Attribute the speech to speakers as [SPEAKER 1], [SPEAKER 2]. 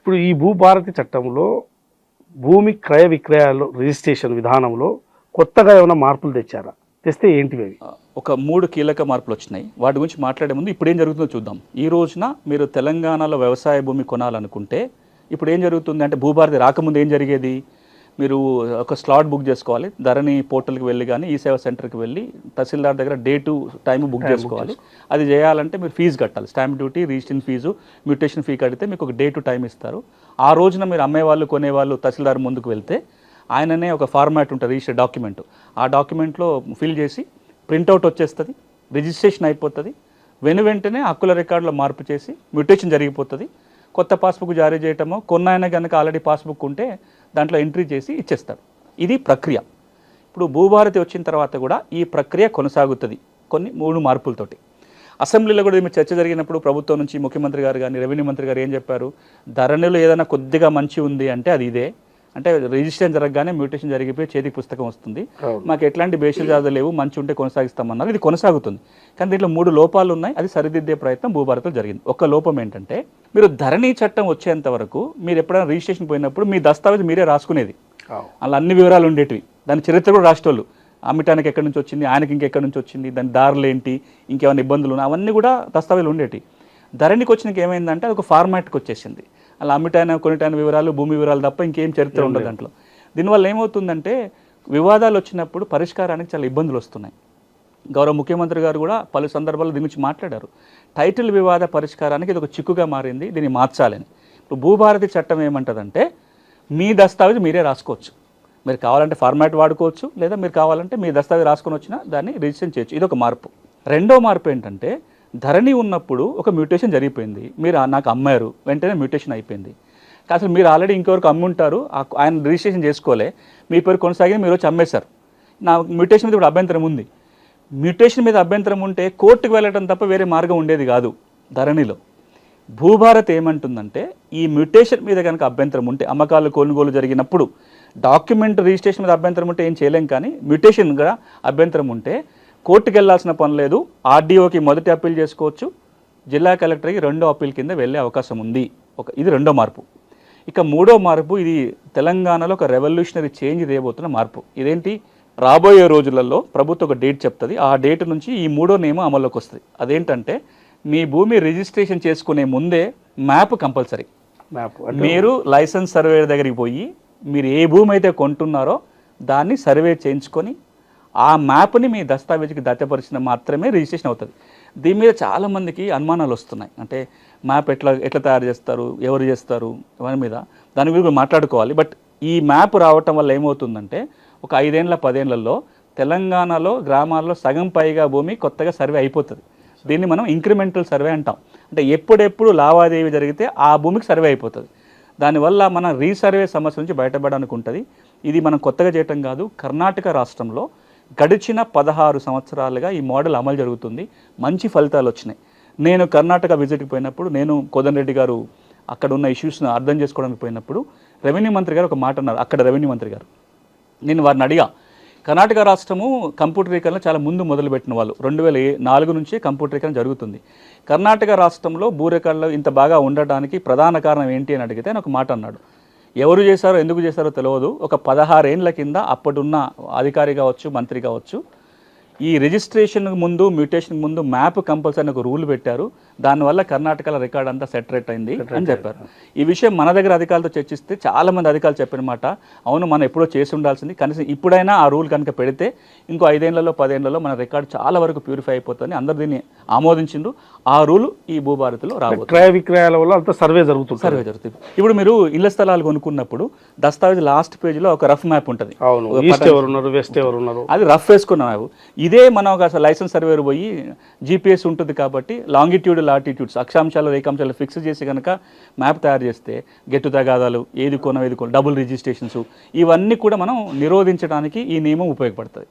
[SPEAKER 1] ఇప్పుడు ఈ భూభారతి చట్టంలో భూమి క్రయ విక్రయాలు రిజిస్ట్రేషన్ విధానంలో కొత్తగా ఏమైనా మార్పులు తెచ్చారా? తెస్తే ఏంటివి అవి?
[SPEAKER 2] ఒక మూడు కీలక మార్పులు వచ్చినాయి. వాటి గురించి మాట్లాడే ముందు ఇప్పుడు ఏం జరుగుతుందో చూద్దాం. ఈ రోజున మీరు తెలంగాణలో వ్యవసాయ భూమి కొనాలనుకుంటే ఇప్పుడు ఏం జరుగుతుంది అంటే భూభారతి రాకముందు ఏం జరిగేది? మీరు ఒక స్లాట్ బుక్ చేసుకోవాలి. ధరణి పోర్టల్కి వెళ్ళి కానీ ఈ సేవా సెంటర్కి వెళ్ళి తహసీల్దార్ దగ్గర డే టు టైం బుక్ చేసుకోవాలి. అది చేయాలంటే మీరు ఫీజు కట్టాలి. Stamp duty registration fee mutation fee కడితే మీకు ఒక డే టు టైం ఇస్తారు. ఆ రోజున మీరు అమ్మేవాళ్ళు కొనేవాళ్ళు తహసీల్దార్ ముందుకు వెళ్తే ఆయననే ఒక ఫార్మాట్ ఉంటుంది రిజిస్టర్ డాక్యుమెంట్ ఆ డాక్యుమెంట్లో ఫిల్ చేసి ప్రింట్అవుట్ వచ్చేస్తుంది రిజిస్ట్రేషన్ అయిపోతుంది. వెను వెంటనే హక్కుల రికార్డులో మార్పు చేసి మ్యూటేషన్ జరిగిపోతుంది. కొత్త పాస్బుక్ జారీ చేయటమో కొన్నాయన కనుక ఆల్రెడీ పాస్బుక్ ఉంటే దాంట్లో ఎంట్రీ చేసి ఇచ్చేస్తాడు ఇది ప్రక్రియ. ఇప్పుడు భూభారతి వచ్చిన తర్వాత కూడా ఈ ప్రక్రియ కొనసాగుతుంది కొన్ని మూడు మార్పులతోటి. అసెంబ్లీలో కూడా మీరు చర్చ జరిగినప్పుడు ప్రభుత్వం నుంచి ముఖ్యమంత్రి గారు కానీ రెవెన్యూ మంత్రి గారు ఏం చెప్పారు? ధరణిలో ఏదైనా కొద్దిగా మంచి ఉంది అంటే అది ఇదే. అంటే రిజిస్ట్రేషన్ జరగగానే మ్యూటేషన్ జరిగిపోయి చేతికి పుస్తకం వస్తుంది. మాకు ఎట్లాంటి బేషజాలు లేవు మంచి ఉంటే కొనసాగిస్తామన్నారు. ఇది కొనసాగుతుంది. కానీ దీంట్లో మూడు లోపాలు ఉన్నాయి. అది సరిదిద్దే ప్రయత్నం భూభారత్లో జరిగింది. ఒక లోపం ఏంటంటే మీరు ధరణి చట్టం వచ్చేంత వరకు మీరు ఎప్పుడైనా రిజిస్ట్రేషన్ పోయినప్పుడు మీ దస్తావేజ్ మీరే రాసుకునేది. అలా అన్ని వివరాలు ఉండేటివి. దాని చరిత్ర కూడా రాసేటోళ్ళు. అమ్మటానికి ఎక్కడి నుంచి వచ్చింది ఆయనకి ఇంకెక్కడి నుంచి వచ్చింది దాని దారులు ఏంటి ఇంకేమైనా ఇబ్బందులు అవన్నీ కూడా దస్తావేజులు ఉండేటివి. ధరణికి వచ్చినాక ఏమైందంటే అది ఒక ఫార్మాట్కి వచ్చేసింది. అలా అమ్మిటైన కొనిటైన వివరాలు భూమి వివరాలు తప్ప ఇంకేం చరిత్ర ఉండదు దాంట్లో. దీనివల్ల ఏమవుతుందంటే వివాదాలు వచ్చినప్పుడు పరిష్కారానికి చాలా ఇబ్బందులు వస్తున్నాయి. గౌరవ ముఖ్యమంత్రి గారు కూడా పలు సందర్భాల్లో దీని గురించి మాట్లాడారు. టైటిల్ వివాద పరిష్కారానికి ఇది ఒక చిక్కుగా మారింది దీన్ని మార్చాలని. ఇప్పుడు భూభారతి చట్టం ఏమంటదంటే మీ దస్తావేజ్ మీరే రాసుకోవచ్చు. మీరు కావాలంటే ఫార్మాట్ వాడుకోవచ్చు లేదా మీరు కావాలంటే మీ దస్తావేజ్ రాసుకొని వచ్చినా దాన్ని రిజిస్ట్రేషన్ చేయొచ్చు. ఇది ఒక మార్పు. రెండో మార్పు ఏంటంటే ధరణి ఉన్నప్పుడు ఒక మ్యూటేషన్ జరిగిపోయింది. మీరు నాకు అమ్మారు. వెంటనే మ్యూటేషన్ అయిపోయింది. అసలు మీరు ఆల్రెడీ ఇంకెవరికి అమ్ముంటారు. ఆ- ఆయన రిజిస్ట్రేషన్ చేసుకోలే. మీ పేరు కొనసాగి మీరు వచ్చి అమ్మేశారు. నా మ్యూటేషన్ మీద ఇప్పుడు అభ్యంతరం ఉంది. మ్యూటేషన్ మీద అభ్యంతరం ఉంటే కోర్టుకు వెళ్ళడం తప్ప వేరే మార్గం ఉండేది కాదు ధరణిలో. భూభారత్ ఏమంటుందంటే ఈ మ్యూటేషన్ మీద కనుక అభ్యంతరం ఉంటే అమ్మకాలు కొనుగోలు జరిగినప్పుడు డాక్యుమెంట్ రిజిస్ట్రేషన్ మీద అభ్యంతరం ఉంటే ఏం చేయలేం కానీ మ్యూటేషన్ కూడా అభ్యంతరం ఉంటే కోర్టుకు వెళ్ళాల్సిన పని లేదు. ఆర్డీఓకి మొదటి అప్పీల్ చేసుకోవచ్చు. జిల్లా కలెక్టర్కి రెండో అప్పీల్ కింద వెళ్ళే అవకాశం ఉంది. ఒక ఇది రెండో మార్పు. ఇక మూడో మార్పు ఇది తెలంగాణలో ఒక రెవల్యూషనరీ చేంజ్ చేయబోతున్న మార్పు. ఇదేంటి? రాబోయే రోజులలో ప్రభుత్వం ఒక డేట్ చెప్తుంది. ఆ డేట్ నుంచి ఈ మూడో నియమం అమల్లోకి వస్తుంది. అదేంటంటే మీ భూమి రిజిస్ట్రేషన్ చేసుకునే ముందే మ్యాప్ కంపల్సరీ
[SPEAKER 1] మ్యాప్
[SPEAKER 2] మీరు లైసెన్స్ సర్వే దగ్గరికి పోయి మీరు ఏ భూమి అయితే కొంటున్నారో దాన్ని సర్వే చేయించుకొని ఆ మ్యాప్ని మీ దస్తావేజీకి దత్తపరిచిన మాత్రమే రిజిస్ట్రేషన్ అవుతుంది. దీని మీద చాలామందికి అనుమానాలు వస్తున్నాయి. అంటే మ్యాప్ ఎట్లా ఎట్లా తయారు చేస్తారు ఎవరు చేస్తారు దాని మీద దాని గురించి మాట్లాడుకోవాలి. బట్ ఈ మ్యాప్ రావటం వల్ల ఏమవుతుందంటే ఒక ఐదేళ్ళ పదేళ్ళలో తెలంగాణలో గ్రామాల్లో సగం పైగా భూమి కొత్తగా సర్వే అయిపోతుంది. దీన్ని మనం ఇంక్రిమెంటల్ సర్వే అంటాం. అంటే ఎప్పుడెప్పుడు లావాదేవీ జరిగితే ఆ భూమికి సర్వే అయిపోతుంది. దానివల్ల మన రీసర్వే సమస్య నుంచి బయటపడడానికి ఉంటుంది. ఇది మనం కొత్తగా చేయటం కాదు కర్ణాటక రాష్ట్రంలో గడిచిన పదహారు సంవత్సరాలుగా ఈ మోడల్ అమలు జరుగుతుంది. మంచి ఫలితాలు వచ్చినాయి. నేను కర్ణాటక విజిట్కి పోయినప్పుడు నేను కోదన్ రెడ్డి గారు అక్కడ ఉన్న ఇష్యూస్ని అర్థం చేసుకోవడానికి పోయినప్పుడు రెవెన్యూ మంత్రి గారు ఒక మాట అన్నారు. అక్కడ రెవెన్యూ మంత్రి గారు. నేను వారిని అడిగా కర్ణాటక రాష్ట్రము కంప్యూటరీకరణ చాలా ముందు మొదలుపెట్టిన వాళ్ళు. రెండు వేల నాలుగు నుంచే కంప్యూటరీకరణ జరుగుతుంది. కర్ణాటక రాష్ట్రంలో భూ ఇంత బాగా ఉండటానికి ప్రధాన కారణం ఏంటి? అని అడిగితే ఆయన ఒక మాట అన్నాడు. ఎవరు చేశారో ఎందుకు చేశారో తెలియదు. ఒక పదహారేండ్ల కింద అప్పుడున్న అధికారి కావచ్చు మంత్రి కావచ్చు ఈ రిజిస్ట్రేషన్ ముందు మ్యూటేషన్ ముందు మ్యాప్ కంపల్సరీ ఒక రూల్ పెట్టారు. దానివల్ల కర్ణాటకలో రికార్డ్ అంతా సెటరేట్ అయింది అని చెప్పారు. ఈ విషయం మన దగ్గర అధికారులతో చర్చిస్తే చాలా మంది అధికారులు చెప్పిన మాట అవును మనం ఎప్పుడో చేసి ఉండాల్సింది కనీసం ఇప్పుడైనా ఆ రూల్ కనుక పెడితే ఇంకో ఐదేళ్ళలో పదేళ్ళలో మన రికార్డ్ చాలా వరకు ప్యూరిఫై అయిపోతుంది అందరు దీన్ని ఆమోదించిండ్రు. ఆ రూల్ ఈ భూభారతిలో రాబోతుంది
[SPEAKER 1] క్రయ విక్రయాల వల్ల అంత సర్వే జరుగుతుంది
[SPEAKER 2] సర్వే జరుగుతుంది. ఇప్పుడు మీరు ఇళ్ళ స్థలాలు కొనుక్కున్నప్పుడు దస్తావేజ్ లాస్ట్ పేజీలో ఒక రఫ్ మ్యాప్ ఉంటుంది.
[SPEAKER 1] అవును. ఈస్ట్ ఎవరు ఉన్నారు వెస్ట్ ఎవరు ఉన్నారు
[SPEAKER 2] అది రఫ్ వేసుకున్నాము ఇదే మనం ఒక లైసెన్స్ సర్వేర్ పోయి జీపీఎస్ ఉంటుంది కాబట్టి లాంగిట్యూడ్ లాటిట్యూడ్స్ అక్షాంశాలు రేఖాంశాలు ఫిక్స్ చేసి కనుక మ్యాప్ తయారు చేస్తే గెట్టు తగాదాలు ఏది కొనం ఏది కొనం డబుల్ రిజిస్ట్రేషన్స్ ఇవన్నీ కూడా మనం నిరోధించడానికి ఈ నియమం ఉపయోగపడుతుంది.